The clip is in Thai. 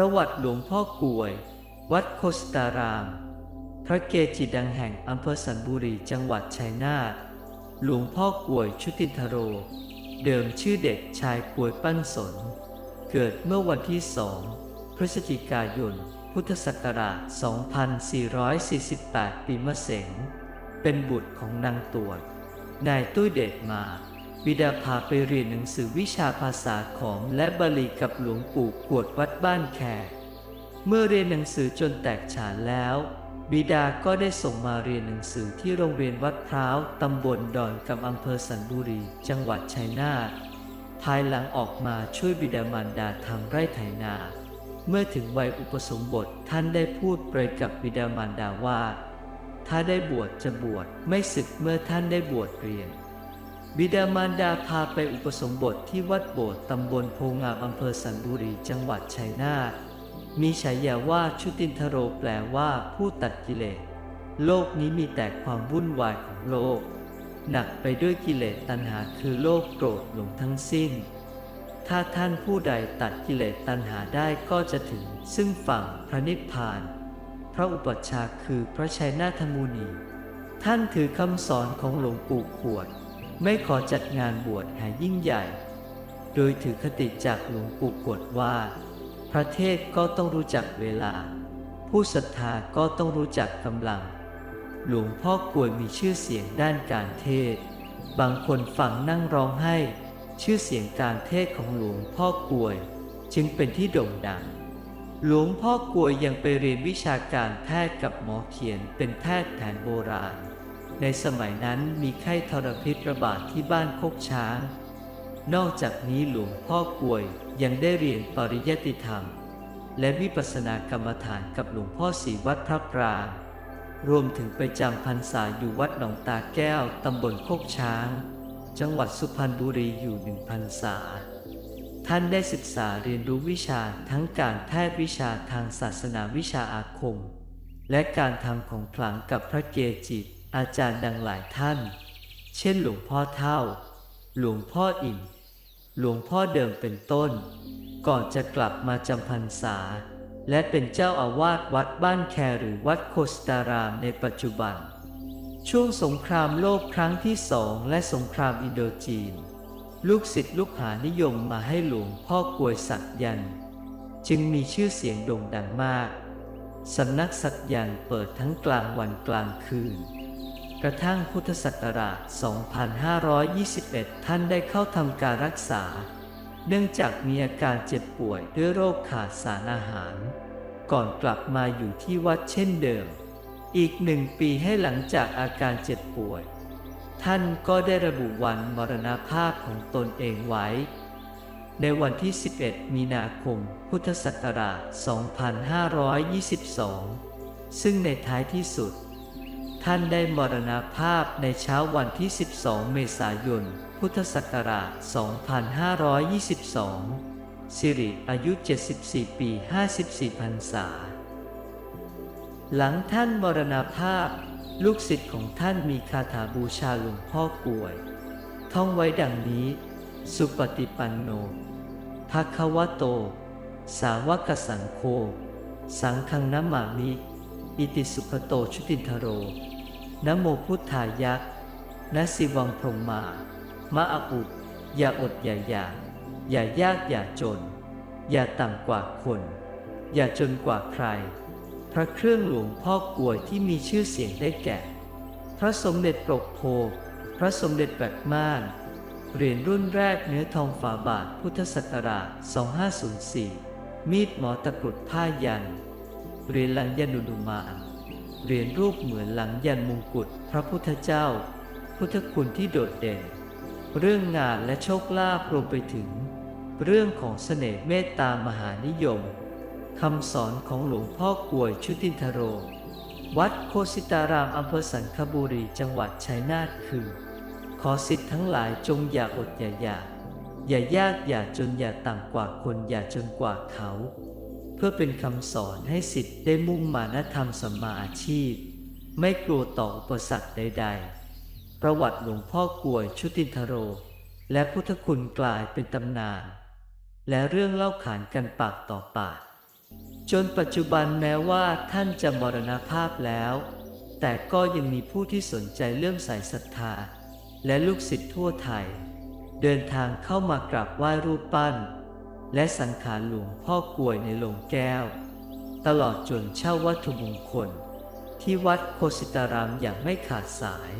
ประวัติหลวงพ่อกวย วัดโคสตาราม พระเกจิดังแห่งอำเภอสันบุรีจังหวัดชัยนาท หลวงพ่อกวยชุตินทโร เดิมชื่อเด็กชายกวยปั้นสน เกิดเมื่อวันที่สองพฤศจิกายน พุทธศักราช 2448 ปีมะเสง เป็นบุตรของนางตวดนายตุ้ยเดชมา บิดาพาไปเรียนหนังสือวิชาภาษาของและบาลีกับหลวงปู่ขวดวัดบ้านแขกเมื่อเรียนหนังสือจนแตกฉานแล้ว บิดาก็ได้ส่งมาเรียนหนังสือที่โรงเรียนวัดพร้าวตำบลดอนกำอำเภอสันบุรี จังหวัดชัยนาทภายหลังออกมาช่วยบิดามารดาทำไร่ไถนา เมื่อถึงวัยอุปสมบทท่านได้พูดเปกับบิดามารดาว่า ถ้าได้บวชจะบวชไม่ศึกเมื่อท่านได้บวชเรียน บิดามารดาพาไปอุปสมบทที่วัดโบสถ์ตำบลโพงามอำเภอสันบุรีจังหวัดชัยนาทมีฉายาว่าชุตินทโรแปลว่าผู้ตัดกิเลส โลกนี้มีแต่ความวุ่นวายของโลก หนักไปด้วยกิเลสตัณหาคือโลภโกรธหลงทั้งสิ้น ถ้าท่านผู้ใดตัดกิเลสตัณหาได้ก็จะถึง ซึ่งฝั่งพระนิพพาน พระอุปัชฌาย์คือพระชัยนาทมุนี ท่านถือคำสอนของหลวงปู่ขวด ไม่ขอจัดงานบวชหายิ่งใหญ่ โดยถือคติจากหลวงปู่ขวดว่า พระเทศก็ต้องรู้จักเวลา ผู้ศรัทธาก็ต้องรู้จักกำลัง หลวงพ่อกวยมีชื่อเสียงด้านการเทศ บางคนฟังนั่งร้องไห้ ชื่อเสียงการเทศของหลวงพ่อกวย จึงเป็นที่โด่งดังหลวงพ่อกวยยังไปเรียนวิชาการแพทย์กับหมอเขียนเป็นแพทย์แผนโบราณ ในสมัยนั้นมีไข้ทรพิษระบาดที่บ้านโคกช้าง นอกจากนี้หลวงพ่อกลวยยังได้เรียนปริยัติธรรม และวิปัสสนากรรมฐานกับหลวงพ่อศรีวัดพระปรางรวมถึงไปจำพรรษาอยู่วัดหนองตาแก้วตำบลโคกช้าง จังหวัดสุพรรณบุรีอยู่หนึ่งพรรษา ท่านได้ศึกษาเรียนรู้วิชาทั้งการแพทย์วิชาทางศาสนาวิชาอาคม และการทำของขลังกับพระเกจิ อาจารย์ดังหลายท่าน เช่นหลวงพ่อเท่า หลวงพ่ออิ่ม หลวงพ่อเดิมเป็นต้น ก่อนจะกลับมาจำพรรษา และเป็นเจ้าอาวาสวัดบ้านแคหรือวัดโคสตารามในปัจจุบัน ช่วงสงครามโลกครั้งที่สองและสงครามอินโดจีน ลูกศิษย์ลูกหานิยมมาให้หลวงพ่อกลวยสักยัน จึงมีชื่อเสียงโด่งดังมาก สำนักสักยันต์เปิดทั้งกลางวันกลางคืน กระทั่งพุทธศักราช 2521 ท่านได้เข้าทำการรักษา เนื่องจากมีอาการเจ็บป่วยด้วยโรคขาดสารอาหาร ก่อนกลับมาอยู่ที่วัดเช่นเดิม อีกหนึ่งปีให้หลังจากอาการเจ็บป่วย ท่านก็ได้ระบุวันมรณภาพของตนเองไว้ ในวันที่ 11 มีนาคม พุทธศักราช 2522 ซึ่งในท้ายที่สุด ท่านได้มรณภาพในเช้าวันที่ 12 เมษายน พุทธศักราช 2522 สิริอายุ 74 ปี 54พรรษา หลังท่านมรณภาพ ลูกศิษย์ของท่านมีคาถาบูชาหลวงพ่อกวย ท่องไว้ดังนี้ สุปฏิปันโนภะคะวะโต สาวกสังโฆ สังฆังนัมมามิ อิติสุขโตชุตินทโรนะโมพุทธายะนะสิวังพรหมา มะอาอุอย่าอดอย่าอยากอย่ายากอย่าจน อย่าต่ำกว่าคน อย่าจนกว่าใคร พระเครื่องหลวงพ่อกลวยที่มีชื่อเสียงได้แก่ พระสมเด็จปกโพพระสมเด็จแบบม่าน เหรียญรุ่นแรกเนื้อทองฝาบาทพุทธศักราช 2504 มีดหมอตะกรุดผ้ายัน เหรียญหลังยันดุดุมานเหรียญรูปเหมือนหลังยันมงกุฎพระพุทธเจ้า พุทธคุณที่โดดเด่น เรื่องงานและโชคลาภรวมไปถึง เรื่องของเสน่ห์เมตตามหานิยมคำสอนของหลวงพ่อกวยชุตินทโร วัดโคสิตารามอำเภอสันคบุรีจังหวัดชัยนาทคือ ขอสิทธิ์ทั้งหลายจงอย่าอดอย่าอยาก อย่ายากอย่าจนอย่าต่ำกว่าคนอย่าจนกว่าเขา เพื่อเป็นคำสอนให้สิทธิ์ได้มุ่งมานธรรมสัมมาอาชีพ ไม่กลัวต่ออุปสรรคใด ๆ ประวัติหลวงพ่อกวยชุตินทโร และพุทธคุณกลายเป็นตำนาน และเรื่องเล่าขานกันปากต่อปาก จนปัจจุบันแม้ว่าท่านจะมรณภาพแล้ว แต่ก็ยังมีผู้ที่สนใจเรื่องสายศรัทธา และลูกศิษย์ทั่วไทย เดินทางเข้ามากราบไหว้รูปปั้น และสังขารหลวงพ่อกวยในโลงแก้ว ตลอดจนเช่าวัตถุมงคล ที่วัดโคสิตารามอย่างไม่ขาดสาย